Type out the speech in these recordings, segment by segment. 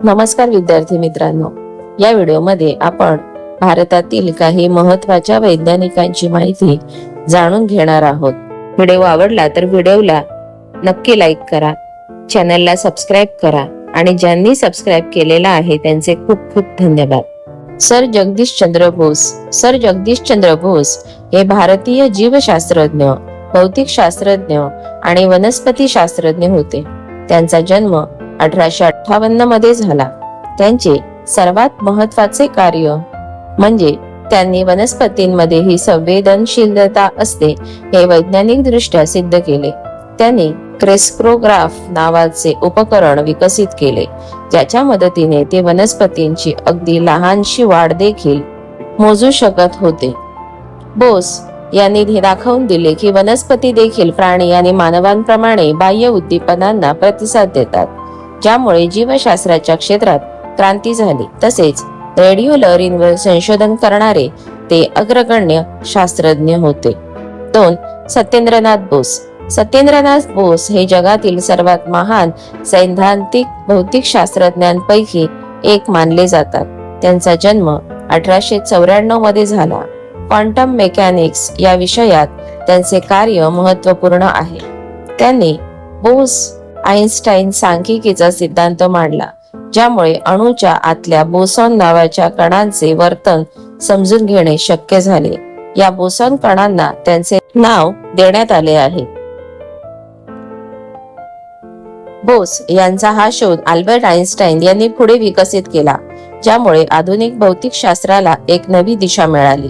नमस्कार विद्यार्थी मित्रांनो. या व्हिडिओमध्ये आपण भारतातील काही महत्त्वाच्या वैज्ञानिकांची माहिती जाणून घेणार आहोत. व्हिडिओ आवडला तर व्हिडिओला नक्की लाईक करा चॅनलला सबस्क्राईब करा आणि ज्यांनी सबस्क्राईब केलेला आहे त्यांचे खूप खूप धन्यवाद. सर जगदीश चंद्र बोस सर जगदीश चंद्र बोस हे भारतीय जीवशास्त्रज्ञ भौतिक शास्त्रज्ञ आणि वनस्पती शास्त्रज्ञ होते. त्यांचा जन्म अठराशे अठ्ठावन्नमध्ये झाला. त्यांचे सर्वात महत्त्वाचे कार्य म्हणजे त्यांनी वनस्पतींमध्ये ही संवेदनशीलता असते हे वैज्ञानिक दृष्ट्या सिद्ध केले. त्यांनी क्रेस्क्रोग्राफ नावाचे उपकरण विकसित केले ज्याच्या मदतीने ते वनस्पतींची अगदी लहानशी वाढ देखील मोजू शकत होते. बोस यांनी हे दाखवून दिले की वनस्पती देखील प्राणी आणि मानवांप्रमाणे बाह्य उद्दीपनांना प्रतिसाद देतात. ज्यामुळे जीवशास्त्राच्या क्षेत्रात क्रांती झाली. तसेच रेडिओ लहरींवर संशोधन करणारे ते अग्रगण्य शास्त्रज्ञ होते. दोन सत्येंद्रनाथ बोस. सत्येंद्रनाथ बोस हे जगातील सर्वात महान सैद्धांतिक भौतिक शास्त्रज्ञांपैकी एक मानले जातात. त्यांचा जन्म अठराशे चौऱ्याण्णवमध्ये झाला. क्वांटम मेकॅनिक्स या विषयात त्यांचे कार्य महत्त्वपूर्ण आहे. त्यांनी बोस आईन्स्टाईन सांख्यिकीचा सिद्धांत मांडला ज्यामुळे अणूच्या आतल्या बोसॉन नावाच्या कणांचे वर्तन समजून घेणे शक्य झाले. या बोसॉन कणांना त्यांचे नाव देण्यात आले आहे. बोस यांचा हा शोध अल्बर्ट आईन्स्टाईन यांनी पुढे विकसित केला ज्यामुळे आधुनिक भौतिक शास्त्राला एक नवी दिशा मिळाली.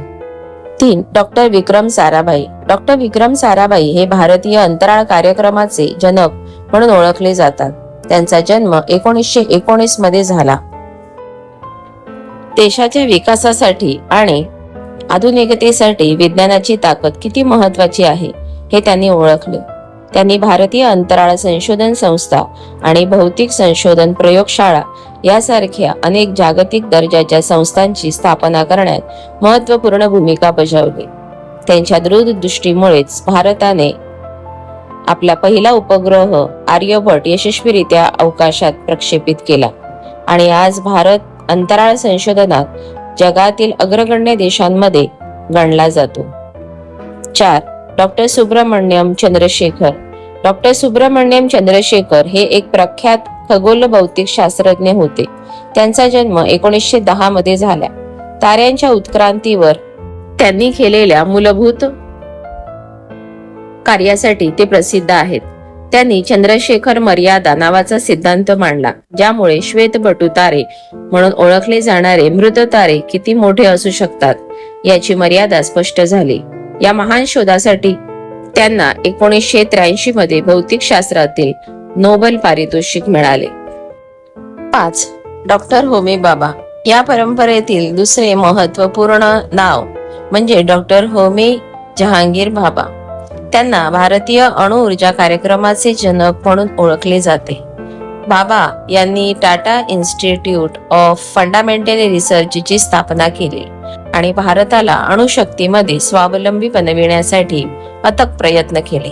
तीन डॉक्टर विक्रम साराभाई. डॉक्टर विक्रम साराभाई हे भारतीय अंतराळ कार्यक्रमाचे जनक म्हणून ओळखले जातात. त्यांचा जन्म एकोणीसशे एकोणीसमध्ये झाला. देशाच्या विकासासाठी आणि आधुनिकतेसाठी विज्ञानाची ताकद किती महत्वाची आहे हे त्यांनी ओळखले. त्यांनी भारतीय अंतराळ संशोधन संस्था आणि भौतिक संशोधन प्रयोगशाळा यासारख्या अनेक जागतिक दर्जाच्या संस्थांची स्थापना करण्यात महत्त्वपूर्ण भूमिका बजावली. त्यांच्या दूरदृष्टीमुळेच भारताने आपला पहिला उपग्रह आर्यभट यशस्वीरित्या अवकाशात प्रक्षेपित केला. आणि आज भारत अंतराळ संशोधनात जगातील अग्रगण्य देशांमध्ये गणला जातो. चार डॉक्टर सुब्रमण्यम चंद्रशेखर. डॉक्टर सुब्रमण्यम चंद्रशेखर हे एक प्रख्यात खगोल भौतिक शास्त्रज्ञ होते. त्यांचा जन्म एकोणीसशे दहा मध्ये झाला. ताऱ्यांच्या उत्क्रांतीवर त्यांनी केलेल्या मूलभूत कार्यासाठी ते प्रसिद्ध आहेत. त्यांनी चंद्रशेखर मर्यादा नावाचा सिद्धांत मांडला ज्यामुळे श्वेतबटू तारे म्हणून ओळखले जाणारे मृत तारे किती मोठे असू शकतात याची मर्यादा स्पष्ट झाली. या महान शोधासाठी त्यांना एकोणीसशे त्र्याऐंशी मध्ये भौतिक शास्त्रातील नोबेल पारितोषिक मिळाले. पाच. डॉक्टर होमी बाबा. या परंपरेतील दुसरे महत्त्वपूर्ण नाव म्हणजे डॉक्टर होमी जहांगीर बाबा. त्यांना भारतीय अणुऊर्जा कार्यक्रमाचे जनक म्हणून ओळखले जाते. बाबा यांनी टाटा इन्स्टिट्यूट ऑफ फंडामेंटल रिसर्चची स्थापना केली आणि भारताला अणुशक्तीमध्ये स्वावलंबी बनविण्यासाठी अथक प्रयत्न केले.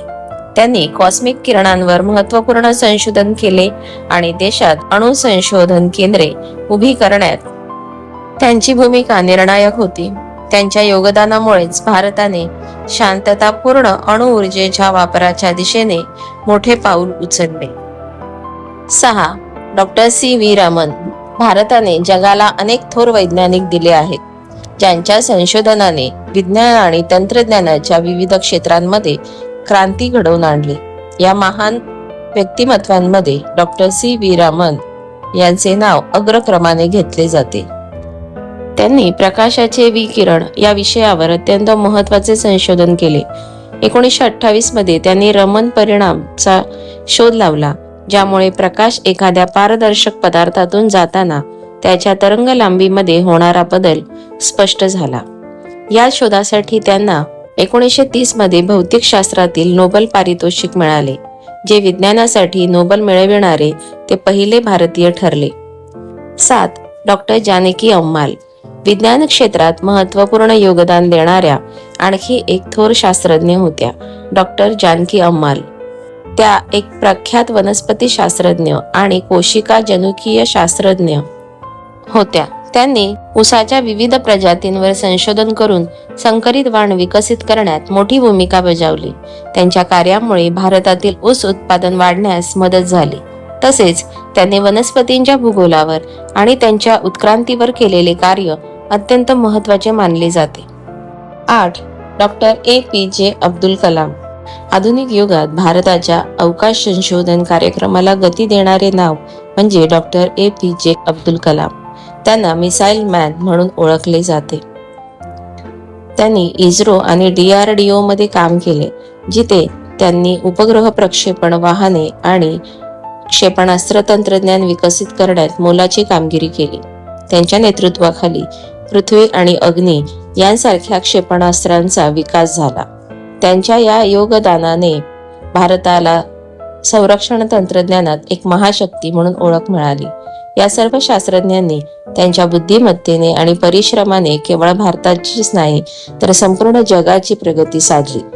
त्यांनी कॉस्मिक किरणांवर महत्त्वपूर्ण संशोधन केले आणि देशात अणु संशोधन केंद्रे उभी करण्यात त्यांची भूमिका निर्णायक होती. त्यांच्या योगदानामुळेच भारताने शांततापूर्ण अणुऊर्जेच्या वापराच्या दिशेने मोठे पाऊल उचलले. सहा. Doctor C. व्ही. रामन भारताने जगाला अनेक थोर वैज्ञानिक दिले आहेत ज्यांच्या संशोधनाने विज्ञान आणि तंत्रज्ञानाच्या विविध क्षेत्रांमध्ये क्रांती घडवून आणली. या महान व्यक्तिमत्वांमध्ये डॉक्टर सी. व्ही. रामन यांचे नाव अग्रक्रमाने घेतले जाते. त्यांनी प्रकाशाचे विकिरण या विषयावर अत्यंत महत्त्वाचे संशोधन केले. एकोणीसशे अठ्ठावीसमध्ये त्यांनी रमन परिणामचा शोध लावला ज्यामुळे प्रकाश एखाद्या पारदर्शक पदार्थातून जाताना त्याच्या तरंग लांबीमध्ये होणारा बदल स्पष्ट झाला. या शोधासाठी त्यांना एकोणीसशे तीसमध्ये भौतिक शास्त्रातील पारितोषिक मिळाले जे विज्ञानासाठी नोबल मिळविणारे ते पहिले भारतीय ठरले. सात डॉक्टर जानकी अम्माल. विज्ञान क्षेत्रात महत्त्वपूर्ण योगदान देणाऱ्या आणखी एक थोर शास्त्रज्ञ होत्या डॉक्टर जानकी अम्माल. त्या एक प्रख्यात वनस्पती शास्त्रज्ञ आणि कोशिका जनुकीय शास्त्रज्ञ होत्या. त्यांनी उसाच्या विविध प्रजातींवर संशोधन करून संकरित वाण विकसित करण्यात मोठी भूमिका बजावली. त्यांच्या कार्यामुळे भारतातील ऊस उत्पादन वाढण्यास मदत झाली. तसेच त्यांनी वनस्पतींच्या भूगोलावर आणि त्यांच्या उत्क्रांतीवर केलेले कार्य अत्यंत महत्त्वाचे मानले जाते. आठ. डॉक्टर ए पी जे अब्दुल कलाम. आधुनिक युगात भारताच्या अवकाश संशोधन कार्यक्रमाला गती देणारे नाव म्हणजे डॉक्टर ए पी जे अब्दुल कलाम. त्यांना मिसाईल मॅन म्हणून ओळखले जाते. त्यांनी इस्रो आणि डी आर डी ओ मध्ये काम केले जिथे त्यांनी उपग्रह प्रक्षेपण वाहने आणि क्षेपणास्त्र तंत्रज्ञान विकसित करण्यात मोलाची कामगिरी केली. त्यांच्या नेतृत्वाखाली पृथ्वी आणि अग्नी यांसारख्या क्षेपणास्त्रांचा विकास झाला. त्यांच्या या योगदानाने भारताला संरक्षण तंत्रज्ञानात एक महाशक्ती म्हणून ओळख मिळाली. या सर्व शास्त्रज्ञांनी त्यांच्या बुद्धिमत्तेने आणि परिश्रमाने केवळ भारताचीच नाही तर संपूर्ण जगाची प्रगती साधली.